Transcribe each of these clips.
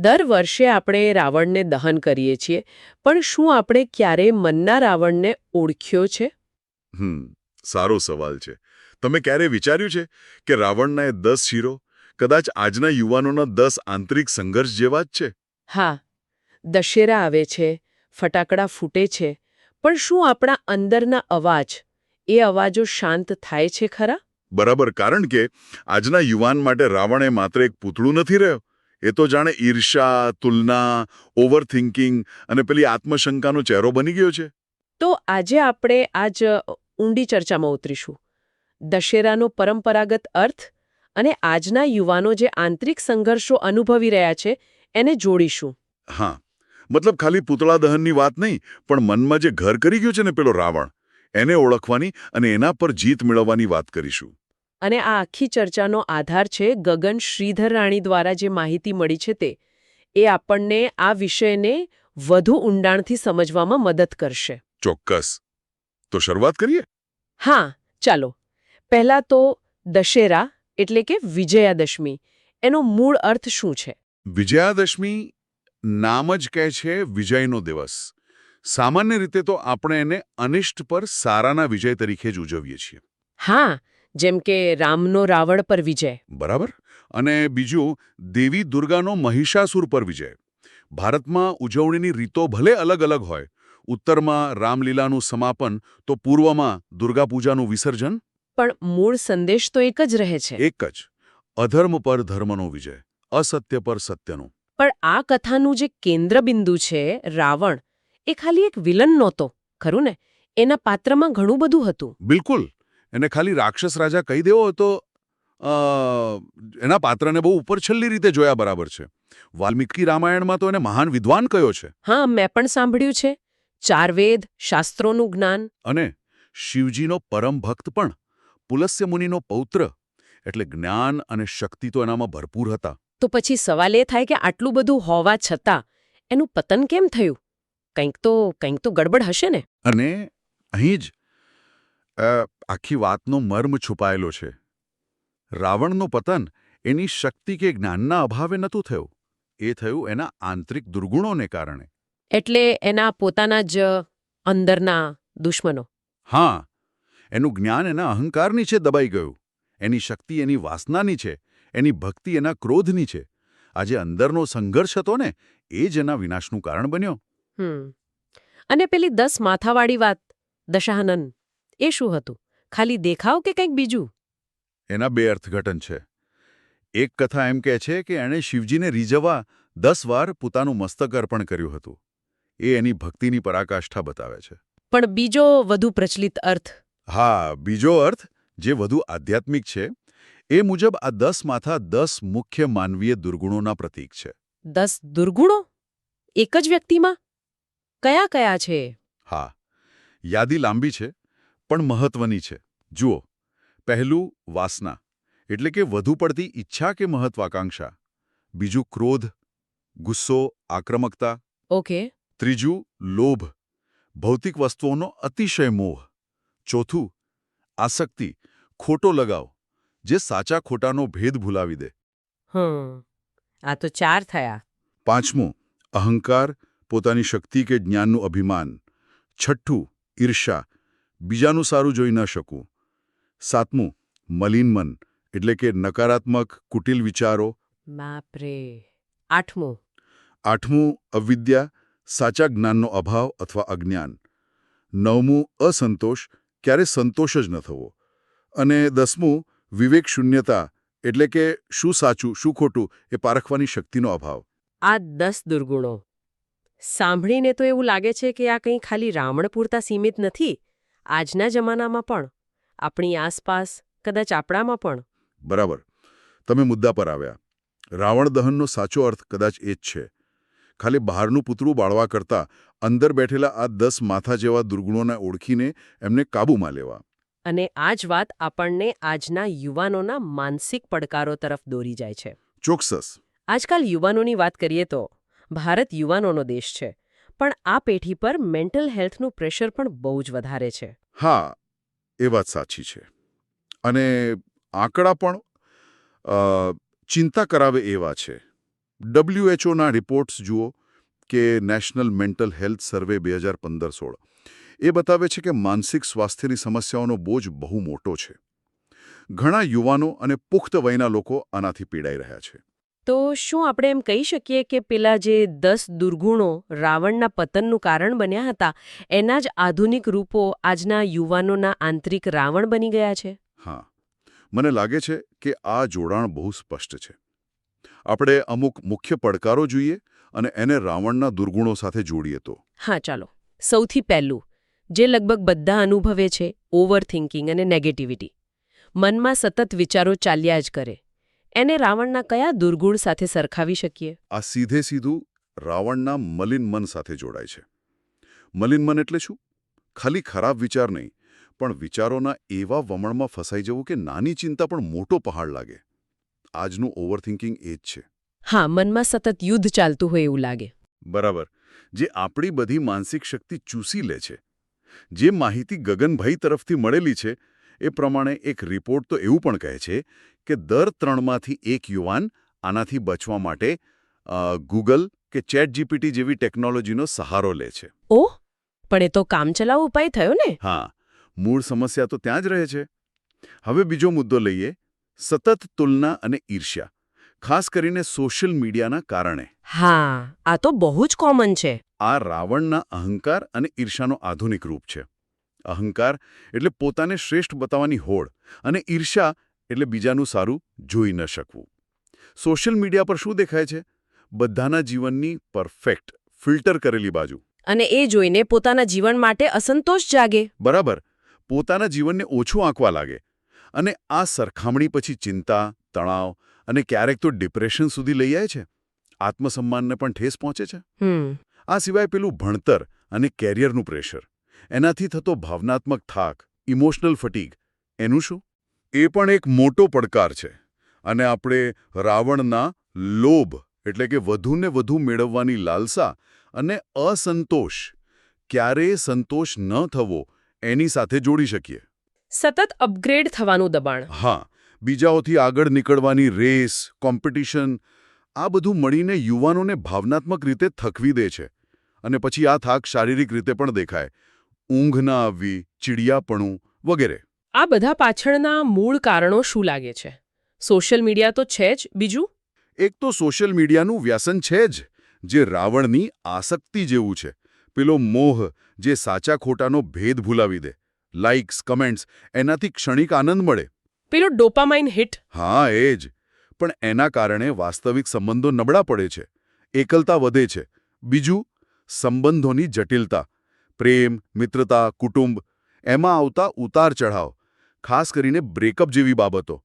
દર વર્ષે આપણે રાવણને દહન કરીએ છીએ પણ શું આપણે ક્યારેય મનના રાવણને ઓળખ્યો છે? હમ સારો સવાલ છે. તમે ક્યારે વિચાર્યું છે કે રાવણના એ દસ શિરો કદાચ આજના યુવાનોના દસ આંતરિક સંઘર્ષ જેવા જ છે? હા દશેરા આવે છે ફટાકડા ફૂટે છે પણ શું આપણા અંદરના અવાજ એ અવાજો શાંત થાય છે ખરા? બરાબર કારણ કે આજના યુવાન માટે રાવણ એ માત્ર એક પૂતળું નથી રહ્યો. એ તો જાણે ઈર્ષા તુલના ઓવરથિંકિંગ અને પેલી આત્મશંકાનો ચહેરો બની ગયો છે. તો આજે આપણે આજ ઊંડી ચર્ચામાં ઉતરીશું. દશેરાનો પરંપરાગત અર્થ અને આજના યુવાનો જે આંતરિક સંઘર્ષો અનુભવી રહ્યા છે એને જોડીશું. હા મતલબ ખાલી પૂતળા દહનની વાત નહીં પણ મનમાં જે ઘર કરી ગયું છે ને પેલો રાવણ એને ઓળખવાની અને એના પર જીત મેળવવાની વાત કરીશું. અને આ આખી ચર્ચાનો આધાર છે ગગન શ્રીધર રાણી દ્વારા જે માહિતી મળી છે તે એ આપણને આ વિષયને વધુ ઊંડાણથી સમજવામાં મદદ કરશે. ચોક્કસ. તો શરૂઆત કરીએ? હા ચાલો. પહેલા તો દશેરા એટલે કે વિજયાદશમી એનો મૂળ અર્થ શું છે? વિજયાદશમી નામ જ કહે છે વિજયનો દિવસ. સામાન્ય રીતે તો આપણે એને અનિષ્ટ પર સારાના વિજય તરીકે જ ઉજવીએ છીએ. હા જેમ કે રામનો રાવણ પર વિજય. બરાબર? અને બીજું દેવી દુર્ગાનો મહિષાસુર પર વિજય. ભારતમાં ઉજવણીની રીતો ભલે અલગ અલગ હોય ઉત્તરમાં રામલીલાનું સમાપન તો પૂર્વમાં દુર્ગાપૂજાનું વિસર્જન? પણ મૂળ સંદેશ તો એક જ રહે છે. એક જ. અધર્મ પર ધર્મનો વિજય અસત્ય પર સત્યનો. પણ આ કથાનું જે કેન્દ્રબિંદુ છે રાવણ એ ખાલી એક વિલન નહોતો ખરું ને? એના પાત્રમાં ઘણું બધું હતું. બિલકુલ. એને ખાલી રાક્ષસ રાજા કહી દેવો હતો એના પાત્રને બહુ ઉપરછલ્લી રીતે જોયા બરાબર છે. વાલ્મીકી રામાયણમાં તો એને મહાન વિદ્વાન કયો છે? હા મેં પણ સાંભળ્યું છે. ચાર વેદ શાસ્ત્રોનું જ્ઞાન. અને શિવજીનો પરમ ભક્ત પણ પુલસ્ય મુનિનો પૌત્ર એટલે જ્ઞાન અને શક્તિ તો એનામાં ભરપૂર હતા. તો પછી સવાલ એ થાય કે આટલું બધું હોવા છતાં એનું પતન કેમ થયું? કંઈક તો કંઈક તો ગડબડ હશે ને? અને અહીં જ આખી વાતનો મર્મ છુપાયેલો છે. રાવણનું પતન એની શક્તિ કે જ્ઞાનના અભાવે નહોતું થયું. એ થયું એના આંતરિક દુર્ગુણોને કારણે. એટલે એના પોતાના જ અંદરના દુશ્મનો. હા એનું જ્ઞાન એના અહંકારની છે દબાઈ ગયું. એની શક્તિ એની વાસનાની છે એની ભક્તિ એના ક્રોધની છે આ જે અંદરનો સંઘર્ષ હતો ને એ જ એના વિનાશનું કારણ બન્યો. અને પેલી દસ માથાવાળી વાત દશાનન એ શું હતું? ખાલી દેખાવ કે કંઈક બીજું? એના બે અર્થઘટન છે. એક કથા એમ કહે છે કે એણે શિવજીને રીઝવવા દસ વાર પોતાનું મસ્તક અર્પણ કર્યું હતું. એ એની ભક્તિની પરાકાષ્ઠા બતાવે છે. પણ બીજો વધુ પ્રચલિત અર્થ? હા બીજો અર્થ જે વધુ આધ્યાત્મિક છે એ મુજબ આ દસ માથા દસ મુખ્ય માનવીય દુર્ગુણોના પ્રતીક છે. દસ દુર્ગુણો? એક જ વ્યક્તિમાં? કયા કયા છે? હા. યાદી લાંબી છે. પણ મહત્વની છે. જુઓ પહેલું વાસના એટલે કે વધુ પડતી ઈચ્છા કે મહત્વાકાંક્ષા. બીજું ક્રોધ ગુસ્સો આક્રમકતા. ઓકે. ત્રીજું લોભ ભૌતિક વસ્તુઓનો અતિશય મોહ. ચોથું આસક્તિ ખોટો લગાવ જે સાચા ખોટાનો ભેદ ભૂલાવી દે. આ તો ચાર થયા. પાંચમું અહંકાર પોતાની શક્તિ કે જ્ઞાનનું અભિમાન. છઠ્ઠું ઈર્ષા બીજાનું સારું જોઈ ન શકવું સાતમું મલિન મન એટલે કે નકારાત્મક કુટિલ વિચારો. બાપરે. આઠમું. આઠમું અવિદ્યા સાચા જ્ઞાનનો અભાવ અથવા અજ્ઞાન. નવમું અસંતોષ ક્યારે સંતોષ જ ન થવો. અને દસમું વિવેક શૂન્યતા એટલે કે શું સાચું શું ખોટું એ પારખવાની શક્તિનો અભાવ. આ દસ દુર્ગુણો. સાંભળીને તો એવું લાગે છે કે આ કંઈ ખાલી રાવણ પૂરતા સીમિત નથી? આજના જમાનામાં પણ આપણી આસપાસ કદાચ આપણામાં પણ. બરાબર. તમે મુદ્દા પર આવ્યા. રાવણ દહનનો સાચો અર્થ કદાચ એ જ છે. ખાલી બહારનું પૂતળું બાળવા કરતાં અંદર બેઠેલા આ દસ માથા જેવા દુર્ગુણોને ઓળખીને એમને કાબૂમાં લેવા. અને આ જ વાત આપણને આજના યુવાનોના માનસિક પડકારો તરફ દોરી જાય છે. ચોક્કસ. આજકાલ યુવાનોની વાત કરીએ તો ભારત યુવાનોનો દેશ છે. પણ આ પેઢી પર મેન્ટલ હેલ્થનું પ્રેશર પણ બહુ જ વધારે છે. હા, એ વાત સાચી છે. અને આંકડા પણ ચિંતા કરાવે એવા છે. ડબ્લ્યુએચઓના રિપોર્ટ્સ જુઓ કે નેશનલ મેન્ટલ હેલ્થ સર્વે બે હજાર પંદર સોળ. એ બતાવે છે કે માનસિક સ્વાસ્થ્યની સમસ્યાઓનો બોજ બહુ મોટો છે. ઘણા યુવાનો અને પુખ્ત વયના લોકો આનાથી પીડાઈ રહ્યા છે. તો શું આપણે એમ કહી શકીએ કે પેલા જે દસ દુર્ગુણો રાવણના પતનનું કારણ બન્યા હતા એના જ આધુનિક રૂપો આજના યુવાનોના આંતરિક રાવણ બની ગયા છે? હા. મને લાગે છે કે આ જોડાણ બહુ સ્પષ્ટ છે. આપણે અમુક મુખ્ય પડકારો જોઈએ અને એને રાવણના દુર્ગુણો સાથે જોડીએ તો. હા ચાલો. સૌથી પહેલું જે લગભગ બધા અનુભવે છે ઓવર થિંકિંગ અને નેગેટિવિટી. મનમાં સતત વિચારો ચાલ્યા જ કરે. એને રાવણના કયા દુર્ગુણ સાથે સરખાવી શકીએ? આ સીધે સીધું રાવણના મલિન મન સાથે જોડાય છે. મલિન મન એટલે શું? ખાલી ખરાબ વિચાર નહીં પણ વિચારોના એવા વમણમાં ફસાઈ જવું કે નાની ચિંતા પણ મોટો પહાડ લાગે. આજનું ઓવરથિંકિંગ એ જ છે. હા મનમાં સતત યુદ્ધ ચાલતું હોય એવું લાગે. બરાબર. જે આપણી બધી માનસિક શક્તિ ચૂસી લે છે. જે માહિતી ગગનભાઈ તરફથી મળેલી છે એ પ્રમાણે એક રિપોર્ટ તો એવું પણ કહે છે કે દર ત્રણમાંથી એક યુવાન આનાથી બચવા માટે ગૂગલ કે ચેટ જીપીટી જેવી ટેકનોલોજીનો સહારો લે છે. ઓહ પણ એ તો કામચલાઉ ઉપાય થયો ને. હા મૂળ સમસ્યા તો ત્યાં જ રહે છે. હવે બીજો મુદ્દો લઈએ સતત તુલના અને ઈર્ષ્યા ખાસ કરીને સોશિયલ મીડિયાના કારણે. હા આ તો બહુ જ કોમન છે. આ રાવણના અહંકાર અને ઈર્ષાનો આધુનિક રૂપ છે. અહંકાર એટલે પોતાને શ્રેષ્ઠ બતાવવાની હોડ અને ઈર્ષા એટલે બીજાનું સારું જોઈ ન શકવું. સોશિયલ મીડિયા પર શું દેખાય છે? બધાના જીવનની પરફેક્ટ ફિલ્ટર કરેલી બાજુ. અને એ જોઈને પોતાના જીવન માટે અસંતોષ જાગે. બરાબર. પોતાના જીવનને ઓછું આંકવા લાગે. અને આ સરખામણી પછી ચિંતા તણાવ અને ક્યારેક તો ડિપ્રેશન સુધી લઈ જાય છે. આત્મસન્માનને પણ ઠેસ પહોંચે છે. આ સિવાય પેલું ભણતર અને કેરિયરનું પ્રેશર. એનાથી થતો ભાવનાત્મક થાક ઇમોશનલ ફટીગ એનું શું? એ પણ એક મોટો પડકાર છે અને આપણે રાવણના લોભ એટલે કે વધુને વધુ મેળવવાની લાલસા અને અસંતોષ ક્યારેય સંતોષ ન થવો એની સાથે જોડી શકીએ. સતત અપગ્રેડ થવાનું દબાણ. હા બીજાઓથી આગળ નીકળવાની રેસ કોમ્પિટિશન આ બધું મળીને યુવાનોને ભાવનાત્મક રીતે થકવી દે છે અને પછી આ થાક શારીરિક રીતે પણ દેખાય. ઊંઘ ના આવવી ચીડિયાપણું વગેરે. આ બધા પાછળના મૂળ કારણો શું લાગે છે? સોશિયલ મીડિયા તો છે જ. બીજું? એક તો સોશિયલ મીડિયાનું વ્યસન છે જ જે રાવણની આસક્તિ જેવું છે. પેલો મોહ જે સાચા ખોટાનો ભેદ ભૂલાવી દે. લાઇક્સ કમેન્ટ્સ એનાથી ક્ષણિક આનંદ મળે. પેલો ડોપામાઇન હિટ. હા એ જ. પણ એના કારણે વાસ્તવિક સંબંધો નબળા પડે છે. એકલતા વધે છે. બીજું સંબંધોની જટિલતા. પ્રેમ મિત્રતા કુટુંબ એમાં આવતા ઉતાર ચઢાવ ખાસ કરીને બ્રેકઅપ જેવી બાબતો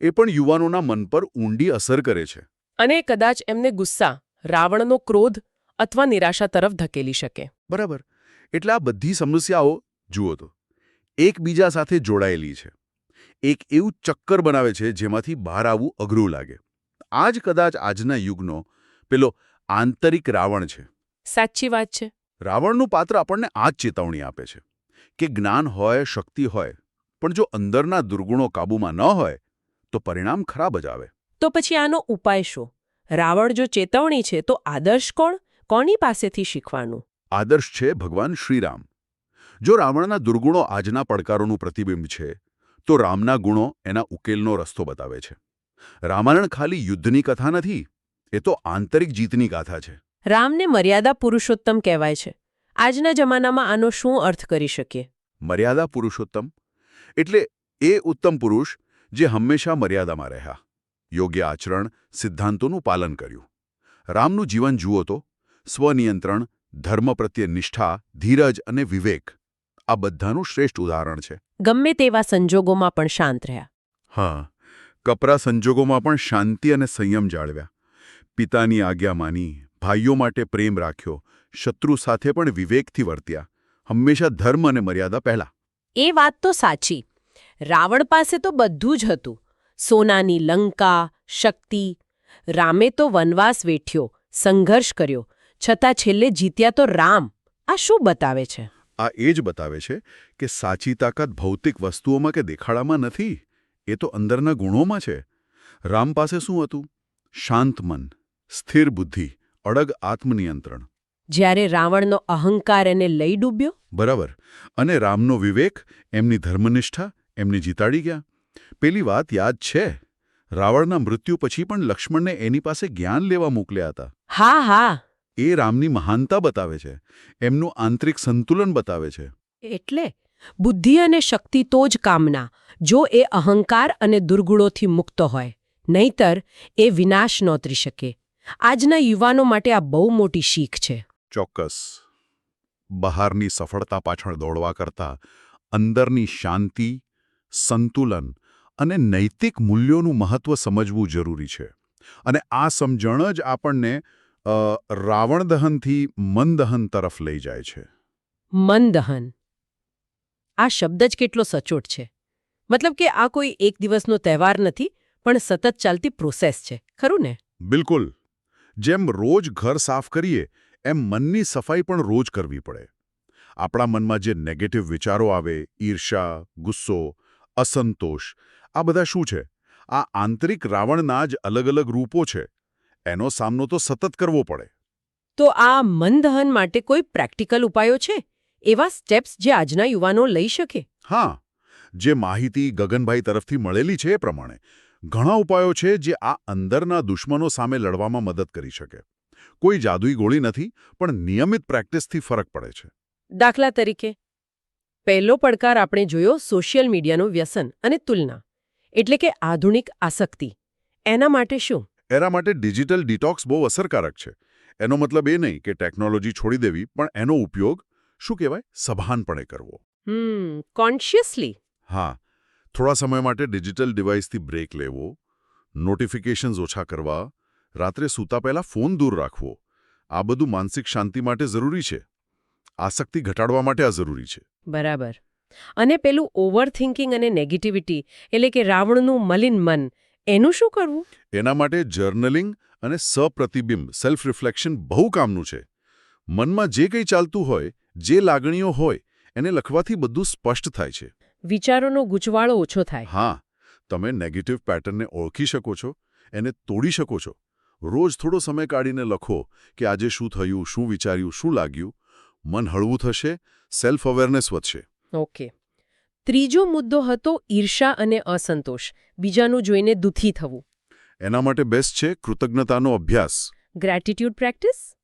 એ પણ યુવાનોના મન પર ઊંડી અસર કરે છે. અને કદાચ એમને ગુસ્સા રાવણનો ક્રોધ અથવા નિરાશા તરફ ધકેલી શકે. બરાબર. એટલે આ બધી સમસ્યાઓ જુઓ તો એકબીજા સાથે જોડાયેલી છે. એક એવું ચક્કર બનાવે છે જેમાંથી બહાર આવવું અઘરું લાગે. આ જ કદાચ આજના યુગનો પેલો આંતરિક રાવણ છે. સાચી વાત છે. રાવણનું પાત્ર આપણને આ જ ચેતવણી આપે છે કે જ્ઞાન હોય શક્તિ હોય પણ જો અંદરના દુર્ગુણો કાબૂમાં ન હોય તો પરિણામ ખરાબ જ આવે. તો પછી આનો ઉપાય શું? રાવણ જો ચેતવણી છે તો આદર્શ કોણ? કોની પાસેથી શીખવાનું? આદર્શ છે ભગવાન શ્રીરામ. જો રાવણના દુર્ગુણો આજના પડકારોનું પ્રતિબિંબ છે તો રામના ગુણો એના ઉકેલનો રસ્તો બતાવે છે. રામાયણ ખાલી યુદ્ધની કથા નથી એ તો આંતરિક જીતની ગાથા છે. રામને મર્યાદા પુરુષોત્તમ કહેવાય છે. આજના જમાનામાં આનો શું અર્થ કરી શકીએ? મર્યાદા પુરુષોત્તમ? એટલે એ ઉત્તમ પુરુષ જે હંમેશા મર્યાદામાં રહ્યા. યોગ્ય આચરણ સિદ્ધાંતોનું પાલન કર્યું. રામનું જીવન જુઓ તો સ્વનિયંત્રણ ધર્મ પ્રત્યે નિષ્ઠા ધીરજ અને વિવેક આ બધાનું શ્રેષ્ઠ ઉદાહરણ છે. ગમે તેવા સંજોગોમાં પણ શાંત રહ્યા. હા કપરા સંજોગોમાં પણ શાંતિ અને સંયમ જાળવ્યા. પિતાની આજ્ઞા માની ભાઈઓ માટે પ્રેમ રાખ્યો શત્રુ સાથે પણ વિવેકથી વર્ત્યા. હંમેશા ધર્મ અને મર્યાદા પહેલા. એ વાત તો સાચી. રાવણ પાસે તો બધું જ હતું. સોનાની લંકા શક્તિ. રામે તો વનવાસ વેઠ્યો સંઘર્ષ કર્યો. છતાં છેલ્લે જીત્યા તો રામ. આ શું બતાવે છે? આ એ જ બતાવે છે કે સાચી તાકાત ભૌતિક વસ્તુઓમાં કે દેખાડામાં નથી. એ તો અંદરના ગુણોમાં છે. રામ પાસે શું હતું? શાંત મન સ્થિર બુદ્ધિ. અડગ આત્મનિયંત્રણ. જ્યારે રાવણનો અહંકાર એને લઈ ડૂબ્યો? બરાબર. અને રામનો વિવેક એમની ધર્મનિષ્ઠા એમને જીતાડી ગયા. પેલી વાત યાદ છે. રાવણના મૃત્યુ પછી પણ લક્ષ્મણને એની પાસે જ્ઞાન લેવા મોકલ્યા હતા. હા હા. એ રામની મહાનતા બતાવે છે. એમનું આંતરિક સંતુલન બતાવે છે. એટલે બુદ્ધિ અને શક્તિ તો જ કામના. જો એ અહંકાર અને દુર્ગુણોથી મુક્ત હોય નહીતર એ વિનાશ નોતરી શકે. આજના યુવાનો માટે આ બહુ મોટી શીખ છે. ચોક્કસ. બહારની સફળતા પાછળ દોડવા કરતાં અંદરની શાંતિ સંતુલન અને નૈતિક મૂલ્યોનું મહત્વ સમજવું જરૂરી છે. અને આ સમજણ જ આપણને રાવણદહનથી રાવણ દહનથી મનદહન તરફ લઈ જાય છે. મનદહન. આ શબ્દ જ કેટલો સચોટ છે. મતલબ કે આ કોઈ એક દિવસનો તહેવાર નથી પણ સતત ચાલતી પ્રોસેસ છે. ખરું ને? બિલકુલ. જેમ રોજ ઘર સાફ કરીએ એમ મનની સફાઈ પણ રોજ કરવી પડે. આપણા મનમાં જે નેગેટિવ વિચારો આવે ઈર્ષા ગુસ્સો અસંતોષ આ બધા શું છે? આ આંતરિક રાવણના જ અલગ અલગ રૂપો છે. એનો સામનો તો સતત કરવો પડે. તો આ મનદહન માટે કોઈ પ્રેક્ટિકલ ઉપાયો છે? એવા સ્ટેપ્સ જે આજના યુવાનો લઈ શકે? હા. જે માહિતી ગગનભાઈ તરફથી મળેલી છે એ પ્રમાણે. ઘણા ઉપાયો છે જે આ અંદરના દુશ્મનો સામે લડવામાં મદદ કરી શકે. કોઈ જાદુઈ ગોળી નથી પણ નિયમિત પ્રેક્ટિસથી ફરક પડે છે. દાખલા તરીકે પહેલો પડકાર આપણે જોયો સોશિયલ મીડિયાનું વ્યસન અને તુલના એટલે કે આધુનિક આસક્તિ. એના માટે શું? એના માટે ડિજિટલ ડિટોક્સ બહુ અસરકારક છે. એનો મતલબ એ નહીં કે ટેકનોલોજી છોડી દેવી પણ એનો ઉપયોગ શું કહેવાય સભાનપણે કરવો. Hmm consciously. હા. થોડા સમય માટે ડિજિટલ ડિવાઇસથી બ્રેક લેવો નોટિફિકેશન્સ ઓછા કરવા રાત્રે સૂતા પહેલાં ફોન દૂર રાખવો આ બધું માનસિક શાંતિ માટે જરૂરી છે. આસક્તિ ઘટાડવા માટે આ જરૂરી છે. બરાબર. અને પેલું ઓવરથિંકિંગ અને નેગેટિવિટી એટલે કે રાવણનું મલિન મન એનું શું કરવું? એના માટે જર્નલિંગ અને સપ્રતિબિંબ સેલ્ફ રિફ્લેક્શન બહુ કામનું છે. મનમાં જે કંઈ ચાલતું હોય જે લાગણીઓ હોય એને લખવાથી બધું સ્પષ્ટ થાય છે. વિચારોનો ગૂંચવાળો ઓછો થાય. હા તમે નેગેટિવ પેટર્નને ઓળખી શકો છો એને તોડી શકો છો. રોજ થોડો સમય કાઢીને લખો કે આજે શું થયું શું વિચાર્યું શું લાગ્યું. મન હળવું થશે સેલ્ફ અવેરનેસ વધશે. ઓકે. ત્રીજો મુદ્દો હતો ઈર્ષા અને અસંતોષ. બીજાનું જોઈને દુઃખી થવું. એના માટે બેસ્ટ છે કૃતજ્ઞતાનો અભ્યાસ. ગ્રેટિટ્યુડ પ્રેક્ટિસ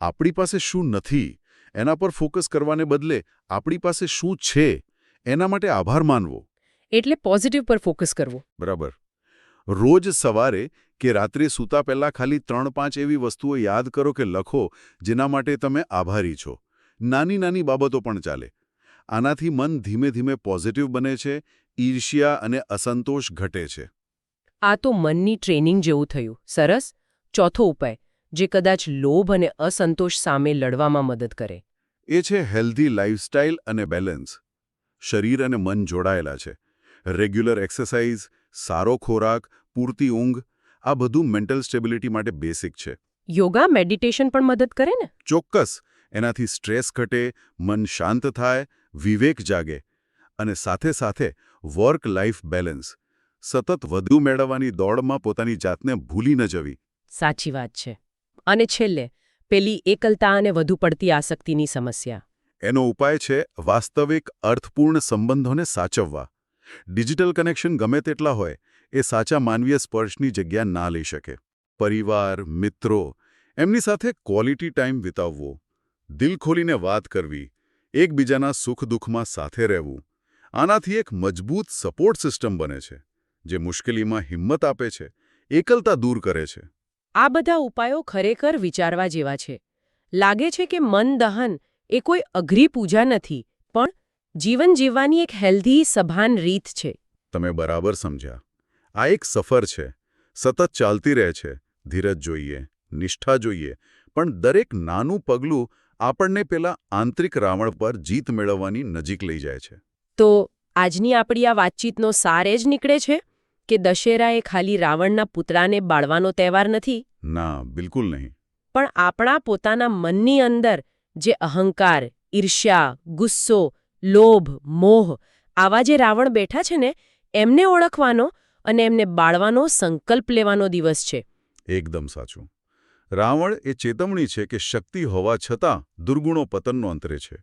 આપણી પાસે શું નથી એના પર ફોકસ કરવાને બદલે આપણી પાસે શું છે એના માટે આભાર માનવો. એટલે પોઝિટિવ પર ફોકસ કરવો. બરાબર. રોજ સવારે કે રાત્રે સૂતા પહેલા ખાલી ત્રણ પાંચ એવી વસ્તુઓ યાદ કરો કે લખો જેના માટે તમે આભારી છો. નાની નાની બાબતો પણ ચાલે. આનાથી મન ધીમે ધીમે પોઝિટિવ બને છે ઈર્ષ્યા અને અસંતોષ ઘટે છે. આ તો મનની ટ્રેનિંગ જેવું થયું. સરસ. ચોથો ઉપાય જે કદાચ લોભ અને અસંતોષ સામે લડવામાં મદદ કરે. એ છે હેલ્ધી લાઇફસ્ટાઇલ અને બેલેન્સ શરીર અને મન જોડાયેલા છે. રેગ્યુલર એક્સરસાઇઝ સારો ખોરાક પૂરતી ઊંઘ આ બધું મેન્ટલ સ્ટેબિલિટી માટે બેસિક છે. યોગા મેડિટેશન પણ મદદ કરે ને? ચોક્કસ. એનાથી સ્ટ્રેસ ઘટે મન શાંત થાય વિવેક જાગે અને સાથે સાથે વર્ક લાઈફ બેલેન્સ. સતત વધુ મેળવવાની દોડમાં પોતાની જાતને ભૂલી ન જવી. સાચી વાત છે. અને છેલ્લે પેલી એકલતા અને વધુ પડતી આસક્તિની સમસ્યા. એનો ઉપાય છે વાસ્તવિક અર્થપૂર્ણ સંબંધોને સાચવવા. ડિજિટલ કનેક્શન ગમે તેટલા હોય, એ સાચા માનવીય સ્પર્શની જગ્યા ના લઈ શકે. પરિવાર, મિત્રો, એમની સાથે ક્વોલિટી ટાઈમ વિતાવવો. દિલ ખોલીને વાત કરવી. એકબીજાના સુખ દુઃખમાં સાથે રહેવું. આનાથી એક મજબૂત સપોર્ટ સિસ્ટમ બને છે, જે મુશ્કેલીમાં હિંમત આપે છે, એકલતા દૂર કરે છે. આ બધા ઉપાયો ખરેખર વિચારવા જેવા છે. લાગે છે કે મન દહન એ કોઈ અઘરી પૂજા નથી પણ જીવન જીવવાની એક હેલ્ધી સભાન રીત છે. તમે બરાબર સમજ્યા. આ એક સફર છે. સતત ચાલતી રહે છે. ધીરજ જોઈએ નિષ્ઠા જોઈએ પણ દરેક નાનું પગલું આપણને પેલા આંતરિક રાવણ પર જીત મેળવવાની નજીક લઈ જાય છે. તો આજની આપણી આ વાતચીતનો સાર એ જ નીકળે છે કે દશેરા એ ખાલી રાવણના પુતળાને બાળવાનો તહેવાર નથી? ના બિલકુલ નહીં. પણ આપણા પોતાના મનની અંદર જે અહંકાર ઈર્ષ્યા ગુસ્સો લોભ મોહ આવા જે રાવણ બેઠા છે ને એમને ઓળખવાનો અને એમને બાળવાનો સંકલ્પ લેવાનો દિવસ છે. એકદમ સાચું. રાવણ એ ચેતવણી છે કે શક્તિ હોવા છતાં દુર્ગુણો પતનનો અંતરે છે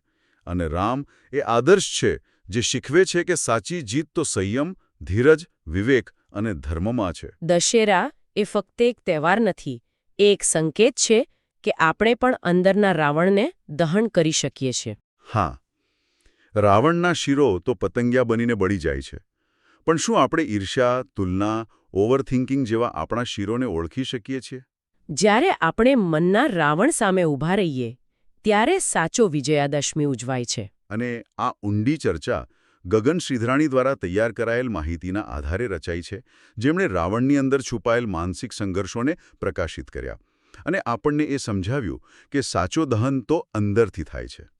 અને રામ એ આદર્શ છે જે શીખવે છે કે સાચી જીત તો સંયમ ધીરજ વિવેક અને ધર્મમાં છે. દશેરા એ ફક્ત એક તહેવાર નથી એ એક સંકેત છે કે આપણે પણ અંદરના રાવણને દહન કરી શકીએ છીએ. હા. રાવણના શિરો તો પતંગિયા બનીને બળી જાય છે. પણ શું આપણે ઈર્ષ્યા તુલના ઓવરથિંકિંગ જેવા આપણા શિરોને ઓળખી શકીએ છીએ? જ્યારે આપણે મનના રાવણ સામે ઊભા રહીએ ત્યારે સાચો વિજયાદશમી ઉજવાય છે. અને આ ઊંડી ચર્ચા ગગન શ્રીધરાણી દ્વારા તૈયાર કરાયેલ માહિતીના આધારે રચાઈ છે જેમણે રાવણની અંદર છુપાયેલ માનસિક સંઘર્ષોને પ્રકાશિત કર્યા. અને આપણને એ સમજાવ્યું કે સાચો દહન તો અંદરથી થાય છે.